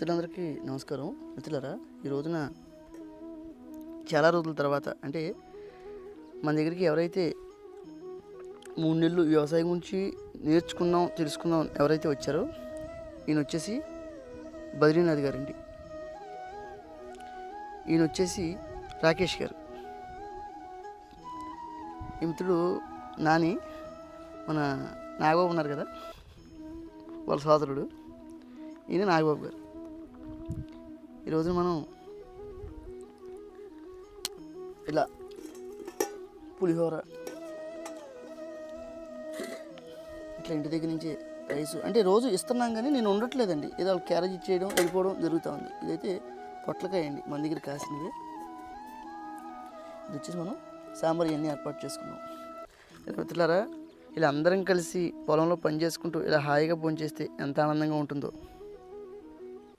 మిత్రులందరికీ నమస్కారం. మిత్రులరా ఈ రోజున చాలా రోజుల తర్వాత అంటే మన దగ్గరికి ఎవరైతే మూడు నెలలు వ్యవసాయం గురించి నేర్చుకున్నాం తెలుసుకుందాం ఎవరైతే వచ్చారో ఈయన వచ్చేసి బద్రీనాథ్ గారండి. ఈయన వచ్చేసి రాకేష్ గారు. ఈ మిత్రుడు నాని మన నాగబాబు ఉన్నారు కదా వాళ్ళ సోదరుడు. ఈయన నాగబాబు గారు. ఈరోజు మనం ఇలా పులిహోర ఇట్లా ఇంటి దగ్గర నుంచి రైస్ అంటే రోజు ఇస్తున్నాం కానీ నేను ఉండట్లేదండి ఏదో వాళ్ళు క్యారేజ్ ఇచ్చేయడం వెళ్ళిపోవడం జరుగుతూ ఉంది. ఇదైతే పొట్లకాయ అండి మన దగ్గర కాసినవి. ఇది వచ్చేసి మనం సాంబార్ ఇవన్నీ ఏర్పాటు చేసుకున్నాం. ఇలా మిత్రులారా ఇలా అందరం కలిసి పొలంలో పని చేసుకుంటూ ఇలా హాయిగా చేస్తే ఎంత ఆనందంగా ఉంటుందో.